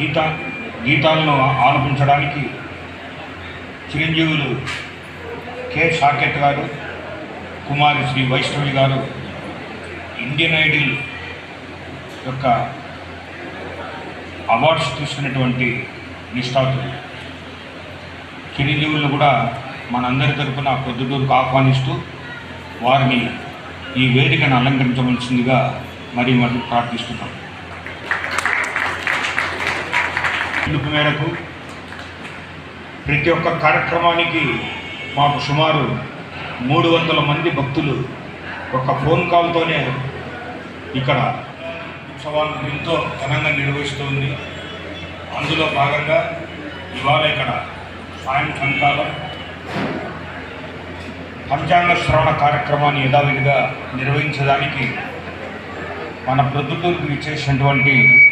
గీత గీతాలను ఆలపించడానికి చిరంజీవులు K. Socket గారు కుమారి శ్రీ వైష్ణవి గారు Indian idol యొక్క అవార్డ్స్ తీసుకున్నటువంటి నిష్ఠాతులు. చిరంజీవులను కూడా మనందరి తరఫున పొద్దుటూరుకు ఆహ్వానిస్తూ వారిని ఈ వేదికను అలంకరించవలసిందిగా మరి మరి ప్రార్థిస్తున్నాం. పిలుపు మేరకు ప్రతి ఒక్క కార్యక్రమానికి మాకు సుమారు మూడు వందల మంది భక్తులు ఒక ఫోన్ కాల్తోనే ఇక్కడ ఉత్సవాలను ఎంతో ఘనంగా నిర్వహిస్తుంది. అందులో భాగంగా ఇవాళ ఇక్కడ సాయంకాలం పంచాంగ శ్రవణ కార్యక్రమాన్ని యథావిధిగా నిర్వహించడానికి మన ప్రొద్దుటూరుకు ఇచ్చేసినటువంటి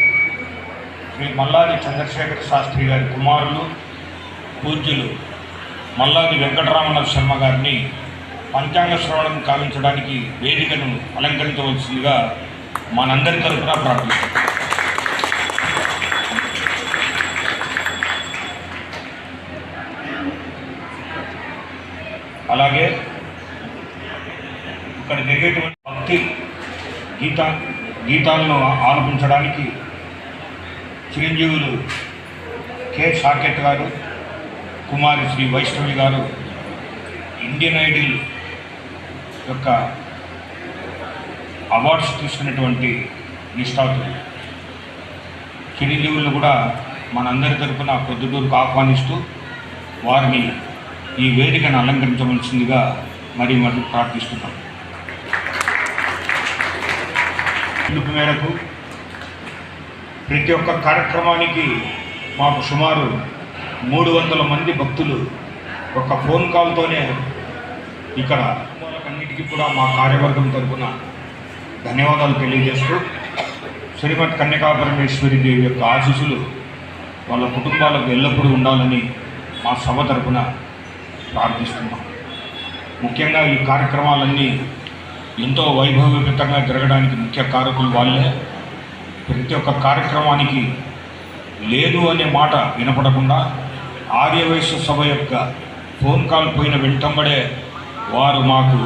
శ్రీ మల్లాది చంద్రశేఖర శాస్త్రి గారి కుమారులు పూజ్యులు మల్లాది వెంకటరామణ శర్మ గారిని పంచాంగ శ్రవణం కావించడానికి వేదికను అలంకరించవలసిందిగా మనందరి తరఫున ప్రార్థిస్తాం అలాగే ఇక్కడ జరిగేటువంటి భక్తి గీత గీతాలను ఆలపించడానికి చిరంజీవులు కె సాకెట్ గారు కుమారి శ్రీ వైష్ణవి గారు ఇండియన్ ఐడిల్ యొక్క అవార్డ్స్ తీసుకున్నటువంటి నిష్ఠాతులు చిరంజీవులు కూడా మనందరి తరపున పొద్దుటూరుకు ఆహ్వానిస్తూ వారిని ఈ వేదికను అలంకరించవలసిందిగా మరి మరి ప్రార్థిస్తున్నాం. పిలుపు మేరకు ప్రతి ఒక్క కార్యక్రమానికి మాకు సుమారు మూడు వందల మంది భక్తులు ఒక ఫోన్ కాల్తోనే ఇక్కడ వాళ్ళకన్నిటికీ కూడా మా కార్యవర్గం తరఫున ధన్యవాదాలు తెలియజేస్తూ శ్రీమతి కన్యకాపరమేశ్వరి దేవి యొక్క ఆశీస్సులు వాళ్ళ కుటుంబాలకు ఎల్లప్పుడూ ఉండాలని మా సభ తరఫున ప్రార్థిస్తున్నాం. ముఖ్యంగా ఈ కార్యక్రమాలన్నీ ఎంతో వైభవపేతంగా జరగడానికి ముఖ్య కారకులు వాళ్ళే. ప్రతి ఒక్క కార్యక్రమానికి లేదు అనే మాట వినపడకుండా ఆర్యవైశ్య సభ యొక్క ఫోన్ కాల్ పోయిన వెంటంబడే వారు మాకు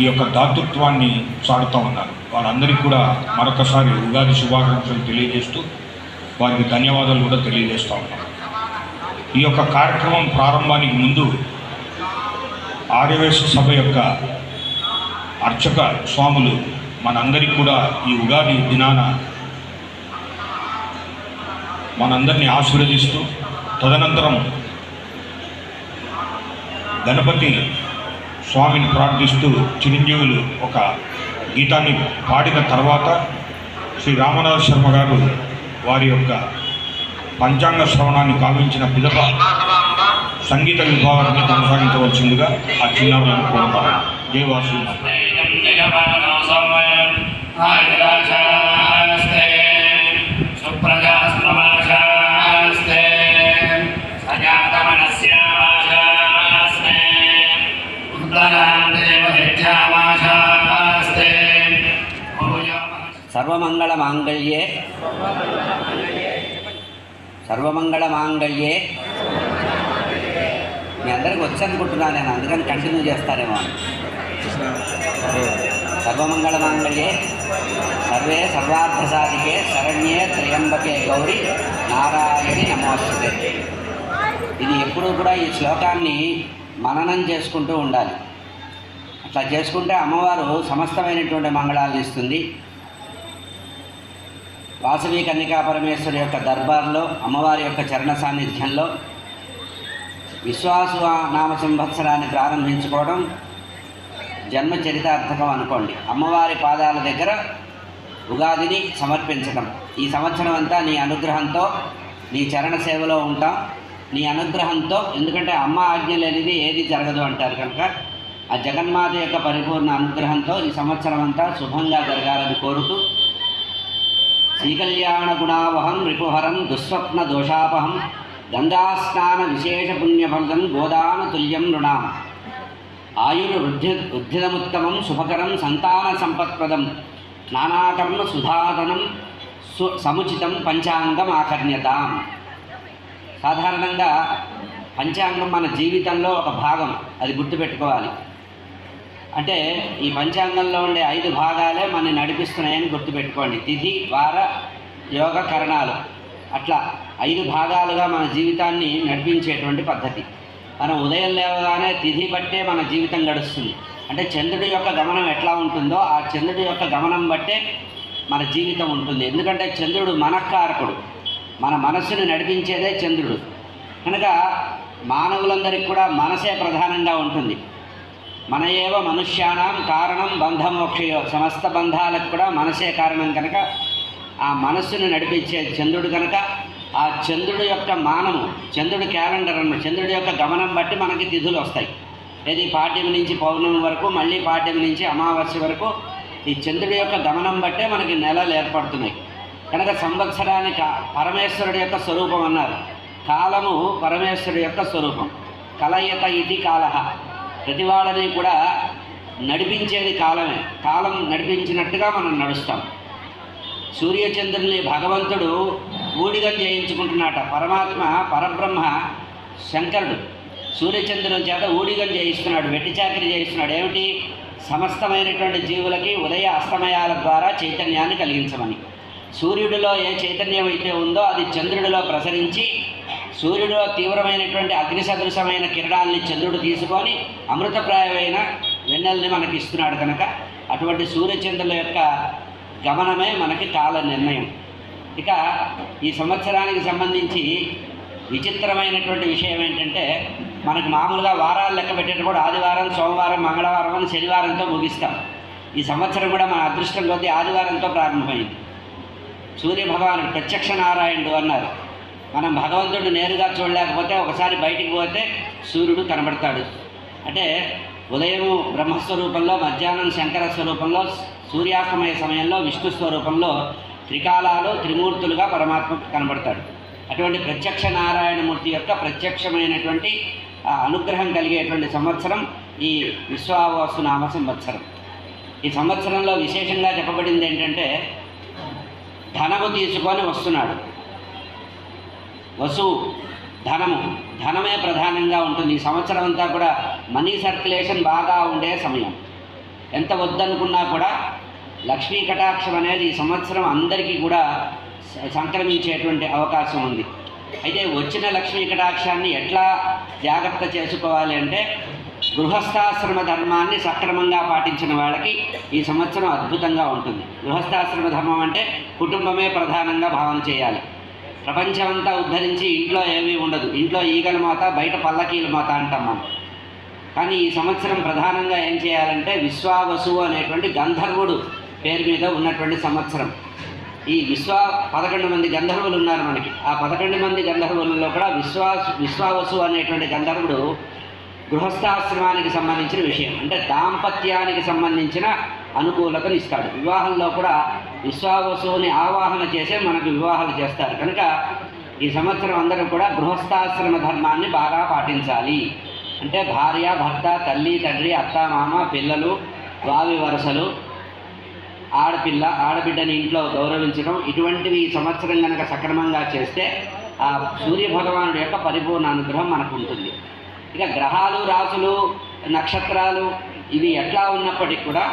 ఈ యొక్క దాతృత్వాన్ని చాటుతూ ఉన్నారు. వాళ్ళందరికీ కూడా మరొకసారి ఉగాది శుభాకాంక్షలు తెలియజేస్తూ వారికి ధన్యవాదాలు కూడా తెలియజేస్తూ ఉన్నారు ఈ యొక్క కార్యక్రమం ప్రారంభానికి ముందు ఆర్యవేశ సభ యొక్క అర్చక స్వాములు మనందరికీ కూడా ఈ ఉగాది దినాన మనందరినీ ఆశీర్వదిస్తూ తదనంతరం గణపతి స్వామిని ప్రార్థిస్తూ చిరంజీవులు ఒక గీతాన్ని పాడిన తర్వాత శ్రీ రామనాథ శర్మ గారు వారి యొక్క పంచాంగ శ్రవణాన్ని కావించిన పిదప సంగీత విభాగాన్ని కొనసాగించవలసిందిగా ఆ చిన్నారులను కోరుతారు దేవాసు సర్వమంగళ మాంగళ్యే సర్వమంగళ మాంగళ్యే మీ అందరికి వచ్చనుకుంటున్నాను నేను అందుకని కంటిన్యూ చేస్తారేమో సర్వమంగళ మాంగళ్యే సర్వే సర్వార్థ సాధికే శరణ్యే త్రియంబకే గౌరి నారాయణి నమోస్తుతే. ఇది ఎప్పుడూ కూడా ఈ శ్లోకాన్ని మననం చేసుకుంటూ ఉండాలి. అట్లా చేసుకుంటే అమ్మవారు సమస్తమైనటువంటి మంగళాలను ఇస్తుంది. వాసవి కన్నికా పరమేశ్వరి యొక్క దర్బార్లో అమ్మవారి యొక్క చరణ సాన్నిధ్యంలో విశ్వాసు నామ సంవత్సరాన్ని ప్రారంభించుకోవడం జన్మ చరితార్థకం అనుకోండి. అమ్మవారి పాదాల దగ్గర ఉగాదిని సమర్పించడం ఈ సంవత్సరం అంతా నీ అనుగ్రహంతో నీ చరణ సేవలో ఉంటాం. నీ అనుగ్రహంతో ఎందుకంటే అమ్మ ఆజ్ఞ లేనిది ఏది జరగదు అంటారు కనుక ఆ జగన్మాత యొక్క పరిపూర్ణ అనుగ్రహంతో ఈ సంవత్సరం అంతా శుభంగా జరగాలని కోరుతూ శ్రీకళ్యాణగుణావహం రిపుహరం దుస్వప్న దోషాపహం గంగాస్నాన విశేష పుణ్యఫలం గోదాన తుల్యం నృణాం ఆయురు వృద్ధి వృద్ధిదముత్తమం శుభకరం సంతాన సంపత్ప్రదం నానాకర్మ సుధాదనం సు సముచితం పంచాంగం ఆకర్ణ్యతాం సాధారణంగా పంచాంగం మన జీవితంలో ఒక భాగం అది గుర్తుపెట్టుకోవాలి। అంటే ఈ పంచాంగంలో ఉండే ఐదు భాగాలే మనని నడిపిస్తున్నాయని గుర్తుపెట్టుకోండి. తిథి వార యోగ కరణాలు. అట్లా ఐదు భాగాలుగా మన జీవితాన్ని నడిపించేటువంటి పద్ధతి. మనం ఉదయం లేవగానే తిథి బట్టే మన జీవితం గడుస్తుంది. అంటే చంద్రుడి యొక్క గమనం ఎట్లా ఉంటుందో ఆ చంద్రుడి యొక్క గమనం బట్టే మన జీవితం ఉంటుంది. ఎందుకంటే చంద్రుడు మనఃకారకుడు. మన మనస్సును నడిపించేదే చంద్రుడు. కనుక మానవులందరికీ కూడా మనసే ప్రధానంగా ఉంటుంది. మన ఏవ మనుష్యానాం కారణం బంధమోక్షయో సమస్త బంధాలకు కూడా మనసే కారణం కనుక ఆ మనస్సును నడిపించే చంద్రుడు కనుక ఆ చంద్రుడి యొక్క మానము చంద్రుడి క్యాలెండర్ అన్న చంద్రుడి యొక్క గమనం బట్టి మనకి తిథులు వస్తాయి. ఇది పాఠ్యం నుంచి పౌర్ణమి వరకు మళ్ళీ పాఠ్యం నుంచి అమావాస్య వరకు ఈ చంద్రుడి యొక్క గమనం బట్టే మనకి నెలలు ఏర్పడుతున్నాయి. కనుక సంవత్సరానికి పరమేశ్వరుడి యొక్క స్వరూపం అన్నారు. కాలము పరమేశ్వరుడి యొక్క స్వరూపం. కలయత ఇది కాలహ. ప్రతి వాళ్ళని కూడా నడిపించేది కాలమే. కాలం నడిపించినట్టుగా మనం నడుస్తాం. సూర్యచంద్రుల్ని భగవంతుడు ఊడిగం చేయించుకుంటున్నాట. పరమాత్మ పరబ్రహ్మ శంకరుడు. సూర్యచంద్రుల చేత ఊడిగం చేయిస్తున్నాడు వెట్టి చాకరి చేయిస్తున్నాడు. ఏమిటి? సమస్తమైనటువంటి జీవులకి ఉదయ అస్తమయాల ద్వారా చైతన్యాన్ని కలిగించమని. సూర్యుడిలో ఏ చైతన్యం అయితే ఉందో అది చంద్రుడిలో ప్రసరించి సూర్యుడు తీవ్రమైనటువంటి అగ్ని సదృశమైన కిరణాలని చంద్రుడు తీసుకొని అమృతప్రాయమైన వెన్నెల్ని మనకి ఇస్తున్నాడు కనుక అటువంటి సూర్యచంద్రుల యొక్క గమనమే మనకి కాల నిర్ణయం. ఇక ఈ సంవత్సరానికి సంబంధించి విచిత్రమైనటువంటి విషయం ఏంటంటే మనకు మామూలుగా వారాలు లెక్క పెట్టేటప్పుడు ఆదివారం సోమవారం మంగళవారం అని శనివారంతో ముగిస్తాం. ఈ సంవత్సరం కూడా మన అదృష్టం కొద్దీ ఆదివారంతో ప్రారంభమైంది. సూర్యభగవానుడు ప్రత్యక్ష నారాయణుడు అన్నారు. మనం భగవంతుడు నేరుగా చూడలేకపోతే ఒకసారి బయటికి పోతే సూర్యుడు కనబడతాడు. అంటే ఉదయం బ్రహ్మస్వరూపంలో మధ్యాహ్నం శంకర స్వరూపంలో సూర్యాస్తమయ సమయంలో విష్ణు స్వరూపంలో త్రికాలాలు త్రిమూర్తులుగా పరమాత్మ కనబడతాడు. అటువంటి ప్రత్యక్ష నారాయణమూర్తి యొక్క ప్రత్యక్షమైనటువంటి అనుగ్రహం కలిగేటువంటి సంవత్సరం ఈ విశ్వావాసు నామ సంవత్సరం. ఈ సంవత్సరంలో విశేషంగా చెప్పబడింది ఏంటంటే ధనము తీసుకొని వస్తున్నాడు. వసు ధనము. ధనమే ప్రధానంగా ఉంటుంది. ఈ సంవత్సరం అంతా కూడా మనీ సర్క్యులేషన్ బాగా ఉండే సమయం. ఎంత వద్దనుకున్నా కూడా లక్ష్మీ కటాక్షం అనేది ఈ సంవత్సరం అందరికీ కూడా సంక్రమించేటువంటి అవకాశం ఉంది. అయితే వచ్చిన లక్ష్మీ కటాక్షాన్ని ఎట్లా జాగ్రత్త చేసుకోవాలి అంటే గృహస్థాశ్రమ ధర్మాన్ని సక్రమంగా పాటించిన వాళ్ళకి ఈ సంవత్సరం అద్భుతంగా ఉంటుంది. గృహస్థాశ్రమ ధర్మం అంటే కుటుంబమే ప్రధానంగా భావన చేయాలి. ప్రపంచమంతా ఉద్ధరించి ఇంట్లో ఏమీ ఉండదు. ఇంట్లో ఈగల మాత బయట పల్లకీల మాత అంటాం మనం. కానీ ఈ సంవత్సరం ప్రధానంగా ఏం చేయాలంటే విశ్వావసు అనేటువంటి గంధర్వుడు పేరు మీద ఉన్నటువంటి సంవత్సరం. ఈ విశ్వ పదకొండు మంది గంధర్వులు ఉన్నారు మనకి. ఆ పదకొండు మంది గంధర్వులలో కూడా విశ్వాస్ విశ్వావసు అనేటువంటి గంధర్వుడు గృహస్థాశ్రమానికి సంబంధించిన విషయం. అంటే దాంపత్యానికి సంబంధించిన అనుకూలతను ఇస్తాడు. వివాహంలో కూడా విశ్వావసుని ఆవాహన చేసే మనకు వివాహాలు చేస్తారు. కనుక ఈ సంవత్సరం అందరూ కూడా గృహస్థాశ్రమ ధర్మాన్ని బాగా పాటించాలి. అంటే భార్య భర్త తల్లి తండ్రి అత్త మామ పిల్లలు వావి వరసలు ఆడపిల్ల ఆడబిడ్డని ఇంట్లో గౌరవించడం ఇటువంటివి ఈ సంవత్సరం కనుక సక్రమంగా చేస్తే ఆ సూర్యభగవానుడి యొక్క పరిపూర్ణ అనుగ్రహం మనకు ఉంటుంది. ఇక గ్రహాలు రాసులు నక్షత్రాలు ఇవి ఎట్లా ఉన్నప్పటికీ కూడా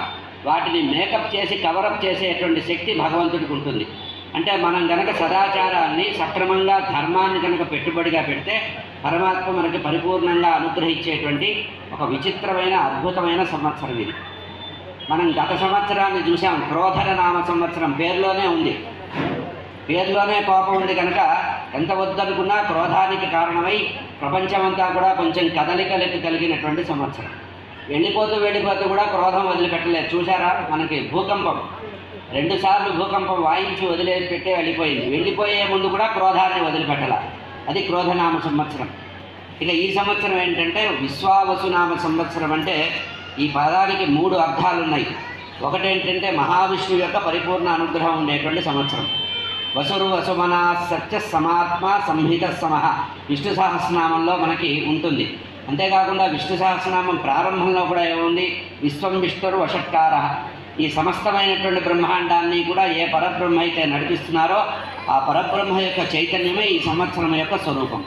వాటిని మేకప్ చేసి కవరప్ చేసేటువంటి శక్తి భగవంతుడికి ఉంటుంది. అంటే మనం గనక సదాచారాన్ని సక్రమంగా ధర్మాన్ని కనుక పెట్టుబడిగా పెడితే పరమాత్మ మనకి పరిపూర్ణంగా అనుగ్రహించేటువంటి ఒక విచిత్రమైన అద్భుతమైన సంవత్సరం ఇది. మనం గత సంవత్సరాన్ని చూసాం క్రోధర నామ సంవత్సరం పేరులోనే ఉంది. పేరులోనే కోపం ఉంది కనుక ఎంత వద్దనుకున్నా క్రోధానికి కారణమై ప్రపంచమంతా కూడా కొంచెం కదలికలకు కలిగినటువంటి సంవత్సరం. ఎండిపోతూ వెళ్ళిపోతూ కూడా క్రోధం వదిలిపెట్టలేదు. చూసారా మనకి భూకంపం. రెండుసార్లు భూకంపం వాయించి వదిలిపెట్టే వెళ్ళిపోయింది. వెళ్ళిపోయే ముందు కూడా క్రోధాన్ని వదిలిపెట్టాల. అది క్రోధనామ సంవత్సరం. ఇక ఈ సంవత్సరం ఏంటంటే విశ్వావసునామ సంవత్సరం అంటే ఈ పదానికి మూడు అర్థాలు ఉన్నాయి ఒకటేంటంటే మహావిష్ణువు యొక్క పరిపూర్ణ అనుగ్రహం ఉండేటువంటి సంవత్సరం. వసురు వసుమన సత్య సమాత్మ సంహిత సమహ. విష్ణు సహస్రనామంలో మనకి ఉంటుంది. అంతేకాకుండా విష్ణు సహస్రనామం ప్రారంభంలో కూడా ఏముంది? విశ్వం విష్ణురు వషట్కార. ఈ సమస్తమైనటువంటి బ్రహ్మాండాన్ని కూడా ఏ పరబ్రహ్మ అయితే నడిపిస్తున్నారో ఆ పరబ్రహ్మ యొక్క చైతన్యమే ఈ సంవత్సరం యొక్క స్వరూపం.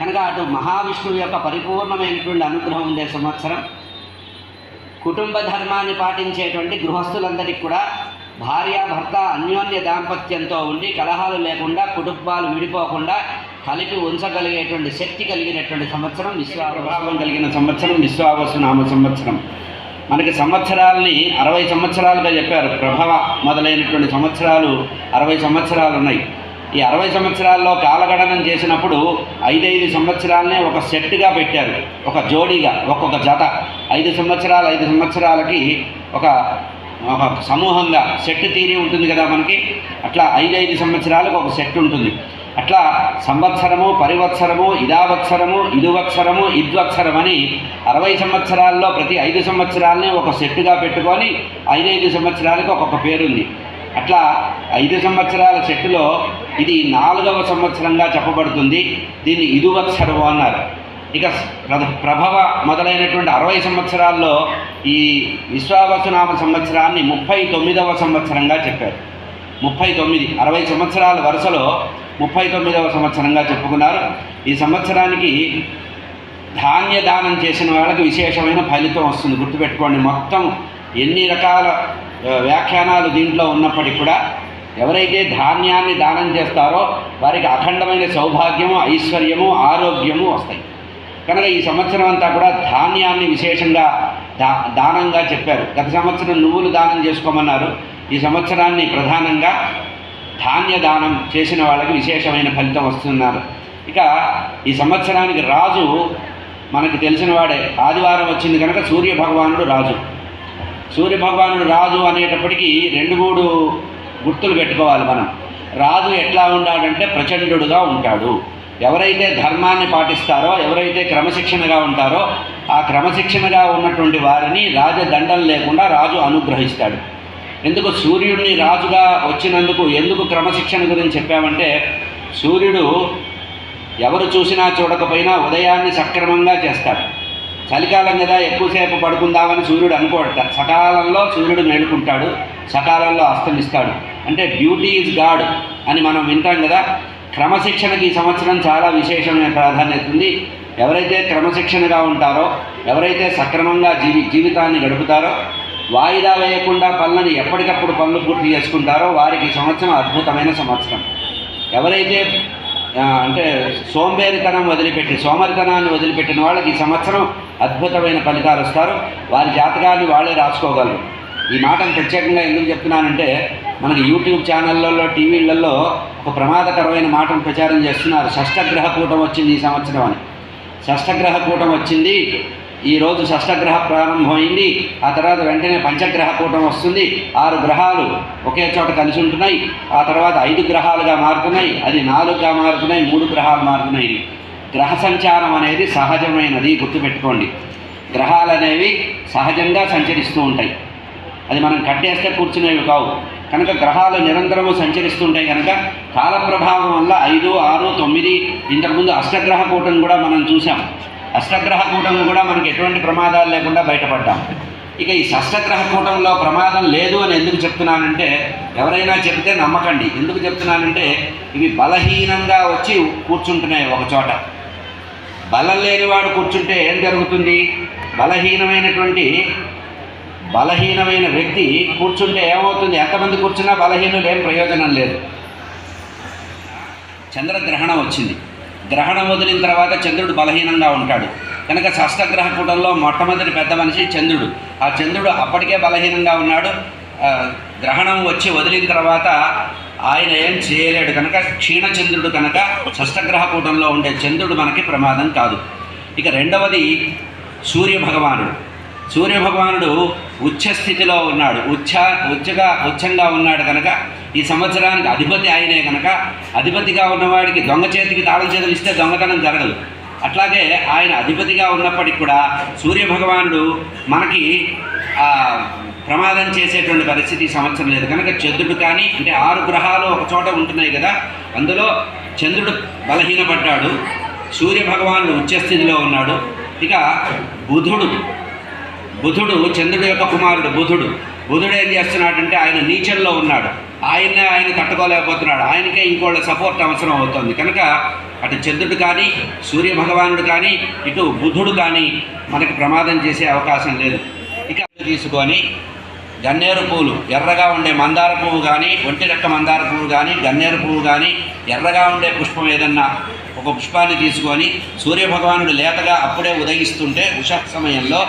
కనుక అటు మహావిష్ణువు యొక్క పరిపూర్ణమైనటువంటి అనుగ్రహం ఉండే సంవత్సరం కుటుంబ ధర్మాన్ని పాటించేటువంటి గృహస్థులందరికీ కూడా భార్య భర్త అన్యోన్య దాంపత్యంతో ఉండి కలహాలు లేకుండా కుటుంబాలు విడిపోకుండా కలిపి ఉంచగలిగేటువంటి శక్తి కలిగినటువంటి సంవత్సరం విశ్వాభావం కలిగిన సంవత్సరం విశ్వావసు నామ సంవత్సరం. మనకి సంవత్సరాలని అరవై సంవత్సరాలుగా చెప్పారు. ప్రభవ మొదలైనటువంటి సంవత్సరాలు అరవై సంవత్సరాలు ఉన్నాయి. ఈ అరవై సంవత్సరాల్లో కాలగణనం చేసినప్పుడు ఐదైదు సంవత్సరాలనే ఒక సెట్గా పెట్టారు. ఒక జోడీగా ఒక్కొక్క జత. ఐదు సంవత్సరాలు ఐదు సంవత్సరాలకి ఒక ఒక సమూహంగా సెట్ తీరి ఉంటుంది కదా మనకి. అట్లా ఐదైదు సంవత్సరాలకు ఒక సెట్ ఉంటుంది. అట్లా సంవత్సరము పరివత్సరము ఇదావత్సరము ఇదువత్సరము ఇద్వత్సరం అని అరవై సంవత్సరాల్లో ప్రతి ఐదు సంవత్సరాలని ఒక సెట్టుగా పెట్టుకొని ఐదైదు సంవత్సరాలకి ఒక్కొక్క పేరుంది. అట్లా ఐదు సంవత్సరాల సెట్టులో ఇది నాలుగవ సంవత్సరంగా చెప్పబడుతుంది. దీన్ని ఇదువత్సరము అన్నారు. ఇక ప్ర- ప్రభవ మొదలైనటువంటి అరవై సంవత్సరాల్లో ఈ విశ్వావసునామ సంవత్సరాన్ని ముప్పై తొమ్మిదవ సంవత్సరంగా చెప్పారు. ముప్పై తొమ్మిది అరవై సంవత్సరాల వరుసలో ముప్పై తొమ్మిదవ సంవత్సరంగా చెప్పుకున్నారు. ఈ సంవత్సరానికి ధాన్య దానం చేసిన వాళ్ళకి విశేషమైన ఫలితం వస్తుంది. గుర్తుపెట్టుకోండి మొత్తం ఎన్ని రకాల వ్యాఖ్యానాలు దీంట్లో ఉన్నప్పటికీ కూడా ఎవరైతే ధాన్యాన్ని దానం చేస్తారో వారికి అఖండమైన సౌభాగ్యము ఐశ్వర్యము ఆరోగ్యము వస్తాయి. కనుక ఈ సంవత్సరం అంతా కూడా ధాన్యాన్ని విశేషంగా దా దానంగా చెప్పారు. గత సంవత్సరం నువ్వులు దానం చేసుకోమన్నారు. ఈ సంవత్సరాన్ని ప్రధానంగా ధాన్యదానం చేసిన వాళ్ళకి విశేషమైన ఫలితం వస్తున్నారు. ఇక ఈ సంవత్సరానికి రాజు మనకి తెలిసిన వాడే. ఆదివారం వచ్చింది కనుక సూర్య భగవానుడు రాజు. సూర్య భగవానుడు రాజు అనేటప్పటికీ రెండు మూడు గుర్తులు పెట్టుకోవాలి మనం. రాజు ఎట్లా ఉన్నాడంటే ప్రచండుడుగా ఉంటాడు. ఎవరైతే ధర్మాన్ని పాటిస్తారో ఎవరైతే క్రమశిక్షణగా ఉంటారో ఆ క్రమశిక్షణగా ఉన్నటువంటి వారిని రాజదండం లేకుండా రాజు అనుగ్రహిస్తాడు. ఎందుకు సూర్యుడిని రాజుగా వచ్చినందుకు ఎందుకు క్రమశిక్షణ గురించి చెప్పామంటే సూర్యుడు ఎవరు చూసినా చూడకపోయినా ఉదయాన్ని సక్రమంగా చేస్తాడు. చలికాలం కదా ఎక్కువసేపు పడుకుందామని సూర్యుడు అనుకోడట. సకాలంలో సూర్యుడు మేలుకుంటాడు సకాలంలో అస్తమిస్తాడు. అంటే డ్యూటీ ఈజ్ గాడ్ అని మనం వింటాం కదా. క్రమశిక్షణకి ఈ సంవత్సరం చాలా విశేషమైన ప్రాధాన్యత ఉంది. ఎవరైతే క్రమశిక్షణగా ఉంటారో ఎవరైతే సక్రమంగా జీవి జీవితాన్ని గడుపుతారో వాయిదా వేయకుండా పనులను ఎప్పటికప్పుడు పనులు పూర్తి చేసుకుంటారో వారికి సంవత్సరం అద్భుతమైన సంవత్సరం. ఎవరైతే అంటే సోంబేరితనం వదిలిపెట్టి సోమరితనాన్ని వదిలిపెట్టిన వాళ్ళకి ఈ సంవత్సరం అద్భుతమైన ఫలితాలు వస్తారు. వారి జాతకాన్ని వాళ్ళే రాసుకోగలరు. ఈ మాటను ప్రత్యేకంగా ఎందుకు చెప్తున్నానంటే మనకి యూట్యూబ్ ఛానళ్ళల్లో టీవీలలో ఒక ప్రమాదకరమైన మాటను ప్రచారం చేస్తున్నారు. షష్టగ్రహ కూటం వచ్చింది ఈ సంవత్సరం అని. షష్టగ్రహ కూటం వచ్చింది ఈరోజు షష్టగ్రహ ప్రారంభమైంది. ఆ తర్వాత వెంటనే పంచగ్రహ కూటం వస్తుంది. ఆరు గ్రహాలు ఒకే చోట కలిసి ఉంటున్నాయి. ఆ తర్వాత ఐదు గ్రహాలుగా మారుతున్నాయి. అది నాలుగుగా మారుతున్నాయి. మూడు గ్రహాలు మారుతున్నాయి. గ్రహ సంచారం అనేది సహజమైనది. గుర్తుపెట్టుకోండి. గ్రహాలు అనేవి సహజంగా సంచరిస్తూ ఉంటాయి. అది మనం కట్టేస్తే కూర్చునేవి కావు. కనుక గ్రహాలు నిరంతరము సంచరిస్తుంటాయి కనుక కాల ప్రభావం వల్ల ఐదు ఆరు తొమ్మిది ఇంతకుముందు అష్టగ్రహ కూటం కూడా మనం చూసాం అష్టగ్రహ కూటం కూడా మనకి ఎటువంటి ప్రమాదాలు లేకుండా బయటపడ్డాం. ఇక ఈ షష్టగ్రహ కూటంలో ప్రమాదం లేదు అని ఎందుకు చెప్తున్నానంటే ఎవరైనా చెప్తే నమ్మకండి. ఎందుకు చెప్తున్నానంటే ఇవి బలహీనంగా వచ్చి కూర్చుంటున్నాయి ఒక చోట. బలం లేనివాడు కూర్చుంటే ఏం జరుగుతుంది? బలహీనమైనటువంటి బలహీనమైన వ్యక్తి కూర్చుంటే ఏమవుతుంది? ఎంతమంది కూర్చున్నా బలహీనులు ఏం ప్రయోజనం లేదు. చంద్రగ్రహణం వచ్చింది. గ్రహణం వదిలిన తర్వాత చంద్రుడు బలహీనంగా ఉంటాడు. కనుక షష్టగ్రహ కూటంలో మొట్టమొదటి పెద్ద మనిషి చంద్రుడు. ఆ చంద్రుడు అప్పటికే బలహీనంగా ఉన్నాడు. గ్రహణం వచ్చి వదిలిన తర్వాత ఆయన ఏం చేయలేడు. కనుక క్షీణచంద్రుడు కనుక షష్టగ్రహ కూటంలో ఉండే చంద్రుడు మనకి ప్రమాదం కాదు. ఇక రెండవది సూర్య భగవానుడు. సూర్య భగవానుడు ఉచ్చ స్థితిలో ఉన్నాడు. ఉచ్చ ఉచ్చగా ఉచ్చంగా ఉన్నాడు కనుక ఈ సంవత్సరానికి అధిపతి ఆయనే కనుక అధిపతిగా ఉన్నవాడికి దొంగ చేతికి తాళం చేతులు ఇస్తే దొంగతనం జరగదు. అట్లాగే ఆయన అధిపతిగా ఉన్నప్పటికి కూడా సూర్య భగవానుడు మనకి ప్రమాదం చేసేటువంటి పరిస్థితి సంవత్సరం లేదు. కనుక చంద్రుడు కానీ అంటే ఆరు గ్రహాలు ఒక చోట ఉంటున్నాయి కదా అందులో చంద్రుడు బలహీనపడ్డాడు సూర్యభగవానుడు ఉచ్చస్థితిలో ఉన్నాడు. ఇక బుధుడు బుధుడు చంద్రుడు యొక్క కుమారుడు బుధుడు. బుధుడు ఏం చేస్తున్నాడంటే ఆయన నీచల్లో ఉన్నాడు. ఆయన్నే ఆయన తట్టుకోలేకపోతున్నాడు. ఆయనకే ఇంకోళ్ళ సపోర్ట్ అవసరం అవుతుంది. కనుక అటు చంద్రుడు కానీ సూర్య భగవానుడు కానీ ఇటు బుధుడు కానీ మనకి ప్రమాదం చేసే అవకాశం లేదు. ఇక తీసుకొని గన్నేరు పువ్వులు ఎర్రగా ఉండే మందార పువ్వు కానీ ఒంటి రెక్క మందార పువ్వు కానీ గన్నేరు పువ్వు కానీ ఎర్రగా ఉండే పుష్పం ఏదన్నా ఒక పుష్పాన్ని తీసుకొని సూర్యభగవానుడు లేతగా అప్పుడే ఉదయిస్తుంటే ఉష సమయంలో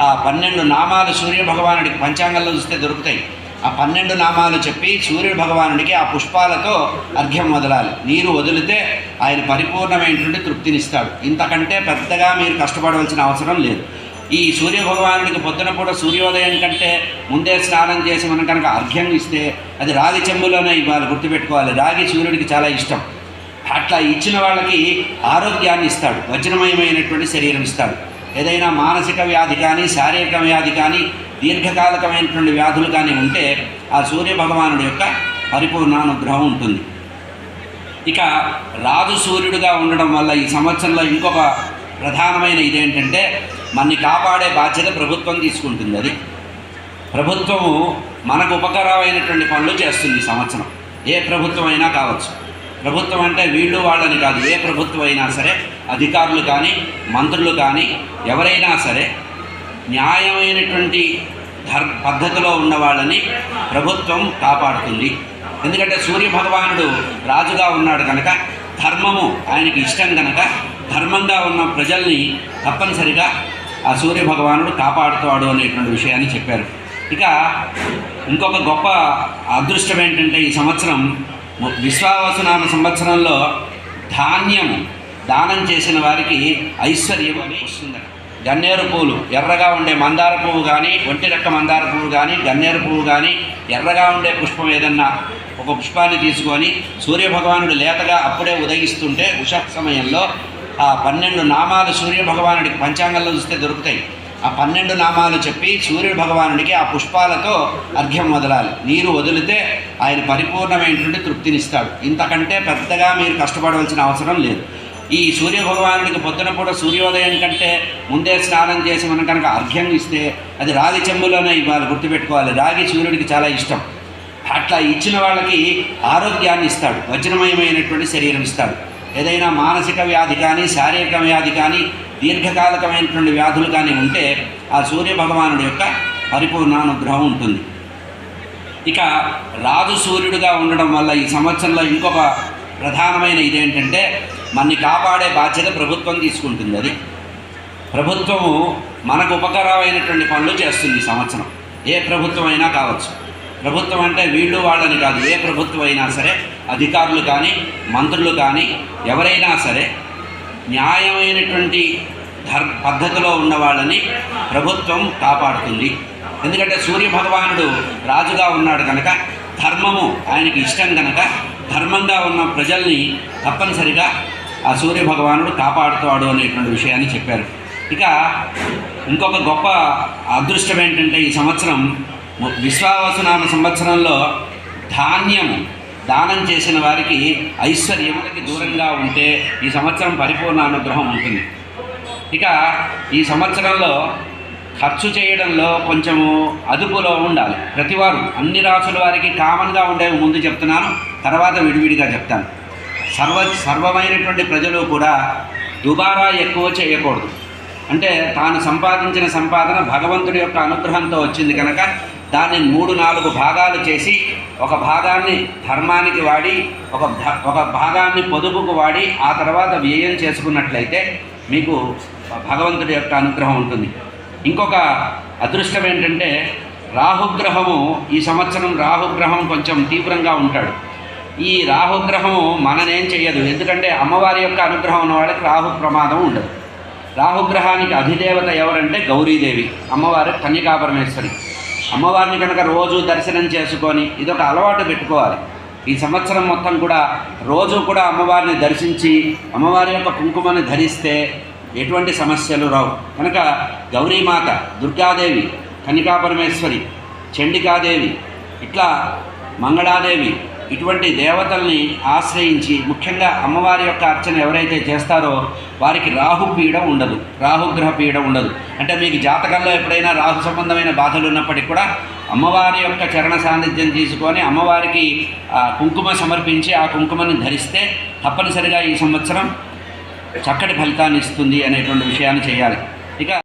ఆ పన్నెండు నామాలు సూర్య భగవానుడికి పంచాంగంలో చూస్తే దొరుకుతాయి. ఆ పన్నెండు నామాలు చెప్పి సూర్యుడు భగవానుడికి ఆ పుష్పాలతో అర్ఘ్యం వదలాలి. నీరు వదిలితే ఆయన పరిపూర్ణమైనటువంటి తృప్తినిస్తాడు. ఇంతకంటే పెద్దగా మీరు కష్టపడవలసిన అవసరం లేదు. ఈ సూర్య భగవానుడికి పొద్దున పూట సూర్యోదయం కంటే ముందే స్నానం చేసి మనం కనుక అర్ఘ్యం ఇస్తే అది రాగి చెంబులోనే ఇవ్వాలి గుర్తుపెట్టుకోవాలి. రాగి సూర్యుడికి చాలా ఇష్టం. అట్లా ఇచ్చిన వాళ్ళకి ఆరోగ్యాన్ని ఇస్తాడు. వజ్రమయమైనటువంటి శరీరం ఇస్తాడు. ఏదైనా మానసిక వ్యాధి కానీ శారీరక వ్యాధి కానీ దీర్ఘకాలికమైనటువంటి వ్యాధులు కానీ ఉంటే ఆ సూర్య భగవానుడి యొక్క పరిపూర్ణానుగ్రహం ఉంటుంది. ఇక రాజు సూర్యుడిగా ఉండడం వల్ల ఈ సంవత్సరంలో ఇంకొక ప్రధానమైన ఇదేంటంటే మనని కాపాడే బాధ్యత ప్రభుత్వం తీసుకుంటుంది అది. ప్రభుత్వము మనకు ఉపకారమైనటువంటి పనులు చేస్తుంది ఈ సంవత్సరం. ఏ ప్రభుత్వం అయినా కావచ్చు. ప్రభుత్వం అంటే వీళ్ళు వాళ్ళని కాదు ఏ ప్రభుత్వం అయినా సరే అధికారులు కానీ మంత్రులు కానీ ఎవరైనా సరే న్యాయమైనటువంటి ధర్ పద్ధతిలో ఉన్న వాళ్ళని ప్రభుత్వం కాపాడుతుంది. ఎందుకంటే సూర్య భగవానుడు రాజుగా ఉన్నాడు కనుక ధర్మము ఆయనకి ఇష్టం కనుక ధర్మంగా ఉన్న ప్రజల్ని తప్పనిసరిగా ఆ సూర్య భగవానుడు కాపాడుతాడు అనేటువంటి విషయాన్ని చెప్పారు. ఇక ఇంకొక గొప్ప అదృష్టం ఏంటంటే ఈ సంవత్సరం విశ్వావసనామ సంవత్సరంలో ధాన్యం దానం చేసిన వారికి ఐశ్వర్యం అని వస్తుందట. గన్నేరు పువ్వులు ఎర్రగా ఉండే మందార పువ్వు కానీ ఒంటి రెక్క మందార పువ్వు కానీ గన్నేరు పువ్వు కానీ ఎర్రగా ఉండే పుష్పం ఏదన్నా ఒక పుష్పాన్ని తీసుకొని సూర్యభగవానుడు లేతగా అప్పుడే ఉదయిస్తుంటే ఉష సమయంలో ఆ పన్నెండు నామాలు సూర్య భగవానుడికి పంచాంగంలో చూస్తే దొరుకుతాయి. ఆ పన్నెండు నామాలు చెప్పి సూర్యుడు భగవానుడికి ఆ పుష్పాలతో అర్ఘ్యం వదలాలి. నీరు వదిలితే ఆయన పరిపూర్ణమైనటువంటి తృప్తినిస్తాడు. ఇంతకంటే పెద్దగా మీరు కష్టపడవలసిన అవసరం లేదు. ఈ సూర్య భగవానుడికి పొద్దున పూట సూర్యోదయం కంటే ముందే స్నానం చేసి మనం కనుక అర్ఘ్యం ఇస్తే అది రాగి చెంబులోనే ఇవ్వాలి గుర్తుపెట్టుకోవాలి. రాగి సూర్యుడికి చాలా ఇష్టం. అట్లా ఇచ్చిన వాళ్ళకి ఆరోగ్యాన్ని ఇస్తాడు. వజ్రమయమైనటువంటి శరీరం ఇస్తాడు. ఏదైనా మానసిక వ్యాధి కానీ శారీరక వ్యాధి కానీ దీర్ఘకాలికమైనటువంటి వ్యాధులు కానీ ఉంటే ఆ సూర్య భగవానుడి యొక్క పరిపూర్ణ అనుగ్రహం ఉంటుంది. ఇక రాజు సూర్యుడిగా ఉండడం వల్ల ఈ సంవత్సరంలో ఇంకొక ప్రధానమైన ఇదేంటంటే మనని కాపాడే బాధ్యత ప్రభుత్వం తీసుకుంటుంది అది. ప్రభుత్వము మనకు ఉపకారమైనటువంటి పనులు చేస్తుంది సంవత్సరం. ఏ ప్రభుత్వం అయినా కావచ్చు. ప్రభుత్వం అంటే వీళ్ళు వాళ్ళని కాదు ఏ ప్రభుత్వం అయినా సరే అధికారులు కానీ మంత్రులు కానీ ఎవరైనా సరే న్యాయమైనటువంటి ధర్ పద్ధతిలో ఉన్న వాళ్ళని ప్రభుత్వం కాపాడుతుంది. ఎందుకంటే సూర్య భగవానుడు రాజుగా ఉన్నాడు కనుక ధర్మము ఆయనకి ఇష్టం కనుక ధర్మంగా ఉన్న ప్రజల్ని తప్పనిసరిగా ఆ సూర్య భగవానుడు కాపాడుతాడు అనేటువంటి విషయాన్ని చెప్పారు. ఇక ఇంకొక గొప్ప అదృష్టం ఏంటంటే ఈ సంవత్సరం విశ్వావసనామ సంవత్సరంలో ధాన్యం దానం చేసిన వారికి ఐశ్వర్యములకి దూరంగా ఉంటే ఈ సంవత్సరం పరిపూర్ణ అనుగ్రహం ఉంటుంది. ఇక ఈ సంవత్సరంలో ఖర్చు చేయడంలో కొంచెము అదుపులో ఉండాలి. ప్రతివారు అన్ని రాసుల వారికి కామన్గా ఉండేవి ముందు చెప్తున్నాను తర్వాత విడివిడిగా చెప్తాను. సర్వ సర్వమైనటువంటి ప్రజలు కూడా దుబారా ఎక్కువ చేయకూడదు. అంటే తాను సంపాదించిన సంపాదన భగవంతుడి యొక్క అనుగ్రహంతో వచ్చింది కనుక దాన్ని మూడు నాలుగు భాగాలు చేసి ఒక భాగాన్ని ధర్మానికి వాడి ఒక ఒక భాగాన్ని పొదుపుకు వాడి ఆ తర్వాత వ్యయం చేసుకున్నట్లయితే మీకు భగవంతుడి యొక్క అనుగ్రహం ఉంటుంది. ఇంకొక అదృష్టం ఏంటంటే రాహుగ్రహము ఈ సంవత్సరం రాహుగ్రహం కొంచెం తీవ్రంగా ఉంటాడు. ఈ రాహుగ్రహము మననేం చెయ్యదు. ఎందుకంటే అమ్మవారి యొక్క అనుగ్రహం ఉన్న వాళ్ళకి రాహు ప్రమాదం ఉండదు. రాహుగ్రహానికి అధిదేవత ఎవరంటే గౌరీదేవి. అమ్మవారు కన్యకాపరమేశ్వరి అమ్మవారిని కనుక రోజు దర్శనం చేసుకొని ఇదొక అలవాటు పెట్టుకోవాలి. ఈ సంవత్సరం మొత్తం కూడా రోజు కూడా అమ్మవారిని దర్శించి అమ్మవారి యొక్క కుంకుమని ధరిస్తే ఎటువంటి సమస్యలు రావు. కనుక గౌరీమాత దుర్గాదేవి కనికాపరమేశ్వరి చండికాదేవి ఇట్లా మంగళాదేవి ఇటువంటి దేవతల్ని ఆశ్రయించి ముఖ్యంగా అమ్మవారి యొక్క అర్చన ఎవరైతే చేస్తారో వారికి రాహు పీడ ఉండదు. రాహుగ్రహ పీడ ఉండదు. అంటే మీకు జాతకంలో ఎప్పుడైనా రాహు సంబంధమైన బాధలు ఉన్నప్పటికీ కూడా అమ్మవారి యొక్క చరణ సాన్నిధ్యం తీసుకొని అమ్మవారికి కుంకుమ సమర్పించి ఆ కుంకుమను ధరిస్తే తప్పనిసరిగా ఈ సంవత్సరం చక్కటి ఫలితాన్ని ఇస్తుంది అనేటువంటి విషయాన్ని చేయాలి. ఇక